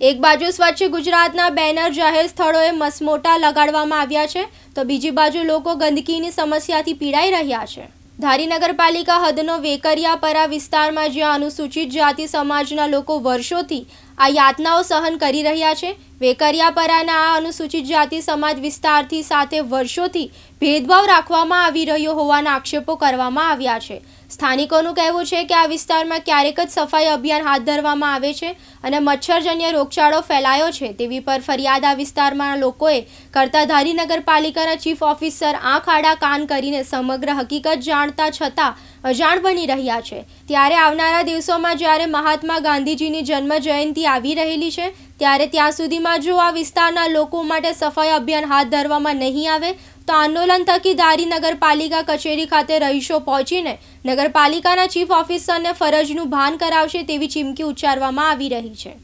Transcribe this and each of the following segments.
એક બાજુ સ્વચ્છ ગુજરાતના બેનર જાહેર સ્થળોએ મસમોટા લગાડવામાં આવ્યા છે, તો બીજી બાજુ લોકો ગંદકીની સમસ્યાથી પીડાઈ રહ્યા છે. ધારી નગરપાલિકા હદનો વેકરિયાપરા વિસ્તારમાં જ્યાં અનુસૂચિત જાતિ સમાજના લોકો વર્ષોથી આ યાતનાઓ સહન કરી રહ્યા છે વેકરિયાપરાના આ અનુસૂચિત જાતિ સમાજ વિસ્તારથી સાથે વર્ષોથી ભેદભાવ રાખવામાં આવી રહ્યો હોવાના આક્ષેપો કરવામાં આવ્યા છે. સ્થાનિકોનું કહેવું છે કે આ વિસ્તારમાં ક્યારેક જ સફાઈ અભિયાન હાથ ધરવામાં આવે છે અને મચ્છરજન્ય રોગચાળો ફેલાયો છે તેવી પર ફરિયાદ આ વિસ્તારમાં લોકોએ કરતા ધારી નગરપાલિકાના ચીફ ઓફિસર આંખ આડા કાન કરીને સમગ્ર હકીકત જાણતા છતાં અજાણ બની રહ્યા છે. ત્યારે આવનારા દિવસોમાં જ્યારે મહાત્મા ગાંધીજીની જન્મ જયંતિ આવી રહેલી છે ત્યારે ત્યાં સુધીમાં જો આ વિસ્તારના લોકો માટે સફાઈ અભિયાન હાથ ધરવામાં નહીં આવે તો આંદોલન થકી ધારી નગરપાલિકા કચેરી ખાતે રહીશો પહોંચીને નગરપાલિકાના ચીફ ઓફિસરને ફરજનું ભાન કરાવશે તેવી ચીમકી ઉચ્ચારવામાં આવી રહી છે.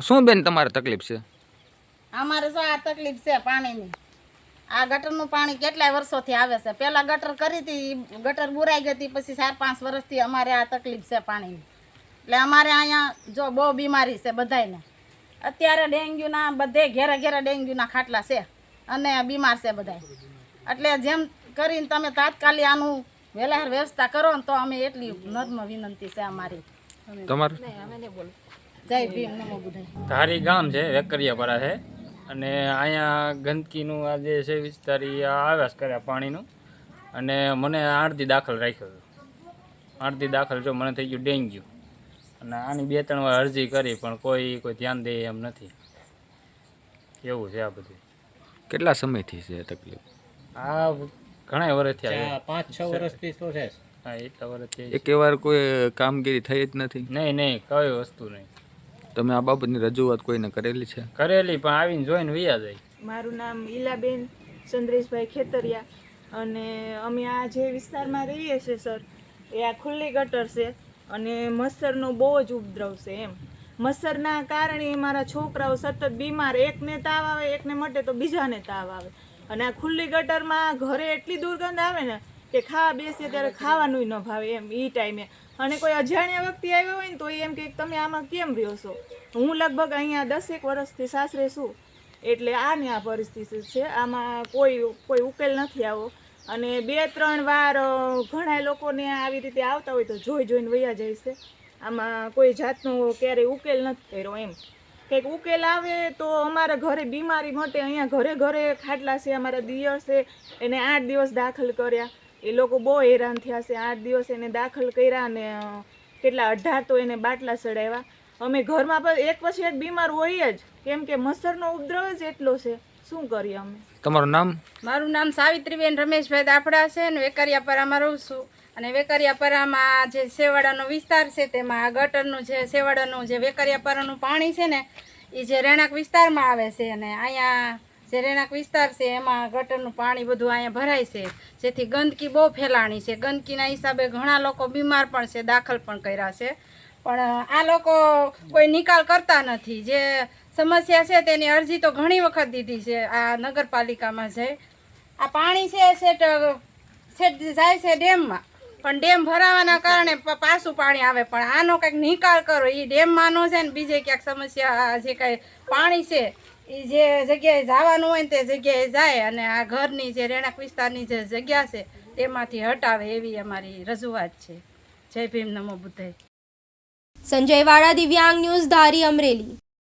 શું બેન તમારે તકલીફ છે? અમારે શું આ તકલીફ છે પાણીની. આ ગટરનું પાણી કેટલાય વર્ષોથી આવે છે. પહેલાં ગટર કરી હતી ગટર બુરાઈ ગઈ હતી પછી ચાર પાંચ વર્ષથી અમારે આ તકલીફ છે પાણીની. એટલે અમારે અહીંયા જો બહુ બીમારી છે બધાયને. અત્યારે ડેન્ગ્યુના બધે ઘેરે ઘેરા ડેન્ગ્યુના ખાટલા છે અને બીમાર છે બધા એટલે જેમ કરીને તમે તાત્કાલિક આનું વહેલા વ્યવસ્થા કરો ને તો અમે એટલી નર્મ વિનંતી છે અમારી. તમારું? જય ભીમ નમો બુધાય ધારી ગામ છે વેકરિયાપરા છે. અને અહીંયા ગંદકીનું આ જે છે વિસ્તાર એ આવ્યા કર્યા પાણીનું. અને મને આઠથી દાખલ રાખ્યો હતો આઠથી દાખલ જો મને થઈ ગયું ડેન્ગ્યુ. અને આની બે ત્રણ વાર અરજી કરી પણ કોઈ કોઈ ધ્યાન દે એમ નથી. એવું છે આ બધું. કેટલા સમયથી છે તકલીફ? આ ઘણા વર્ષથી ચાર- પાંચ છ વર્ષથી તો છે હા એટલા વર્ષથી એક વાર કોઈ કામગીરી થઈ જ નથી? નહીં નહીં કઈ વસ્તુ નહીં. તમે આ બાબતની રજૂઆત કોઈને કરેલી છે? કરેલી પણ આવીને જોઈને વૈયા જાય. મારું નામ ઈલાબેન ચંદ્રેશભાઈ ખેતરિયા અને અમે આ જે વિસ્તારમાં રહીએ છીએ સર એ આ ખુલ્લી ગટર છે. અને મચ્છરનો બહુ જ ઉપદ્રવ છે એમ. મચ્છરના કારણે મારા છોકરાઓ સતત બીમાર. એકને તાવ આવે, એકને મટે તો બીજાને તાવ આવે. અને આ ખુલ્લી ગટરમાં ઘરે એટલી દુર્ગંધ આવે ને કે ખાવા બેસીએ ત્યારે ખાવાનું ન ભાવે એમ એ ટાઈમે. અને કોઈ અજાણ્યા વ્યક્તિ આવ્યો હોય ને તો એમ કે તમે આમાં કેમ રહ્યો છો? હું લગભગ અહીંયા દસેક વર્ષથી સાસરે છું. એટલે આની આ પરિસ્થિતિ છે. આમાં કોઈ કોઈ ઉકેલ નથી આવો. અને બે ત્રણ વાર ઘણા લોકોને આવી રીતે આવતા હોય તો જોઈ જોઈને વયા જાય છે. આમાં કોઈ જાતનો ક્યારેય ઉકેલ નથી કર્યો એમ. કંઈક ઉકેલ આવે તો અમારા ઘરે બીમારી મટે, અહીંયા ઘરે ઘરે ખાટલા છે, અમારા દિયર છે, એને આઠ દિવસ દાખલ કર્યા. એ લોકો બહુ હેરાન થયા છે, આઠ દિવસ એને દાખલ કર્યા અને કેટલા અઢાર તો એને બાટલા ચડાવ્યા અમે ઘરમાં પણ એક પછી એક બીમાર હોઈએ જ. કેમ કે મચ્છરનો ઉપદ્રવ જ એટલો છે. શું કરીએ અમે? તમારું નામ? મારું નામ સાવિત્રીબેન રમેશભાઈ દાફડા છે અને વેકરિયાપરામાં રહું છું. અને વેકરિયાપરામાં જે સેવાડાનો વિસ્તાર છે તેમાં આ ગટરનું જે સેવાડાનું જે વેકરિયાપરાનું પાણી છે ને એ જે રહેણાંક વિસ્તારમાં આવે છે અને અહીંયા જે રહેણાંક વિસ્તાર છે એમાં ગટરનું પાણી બધું અહીંયા ભરાય છે. જેથી ગંદકી બહુ ફેલાણી છે. ગંદકીના હિસાબે ઘણા લોકો બીમાર પણ છે દાખલ પણ કર્યા છે. પણ આ લોકો કોઈ નિકાલ કરતા નથી. જે સમસ્યા છે, તેની અરજી તો ઘણી વખત દીધી છે, આ નગરપાલિકામાં છે. આ પાણી છે સેટ સેટ જાય છે ડેમમાં. પણ ડેમ ભરાવાના કારણે પાછું પાણી આવે. પણ આનો કંઈક નિકાલ કરો. એ ડેમમાંનો છે ને, બીજે ક્યાંક સમસ્યા જે કાંઈ પાણી છે એ જે જગ્યાએ જવાનું હોય ને તે જગ્યાએ જાય અને આ ઘરની જે રહેણાંક વિસ્તારની જે જગ્યા છે, તેમાંથી હટાવે એવી અમારી રજૂઆત છે. જય ભીમ, નમો બુદ્ધાય સંજય વાળા દિવ્યાંગ ન્યૂઝ ધારી અમરેલી.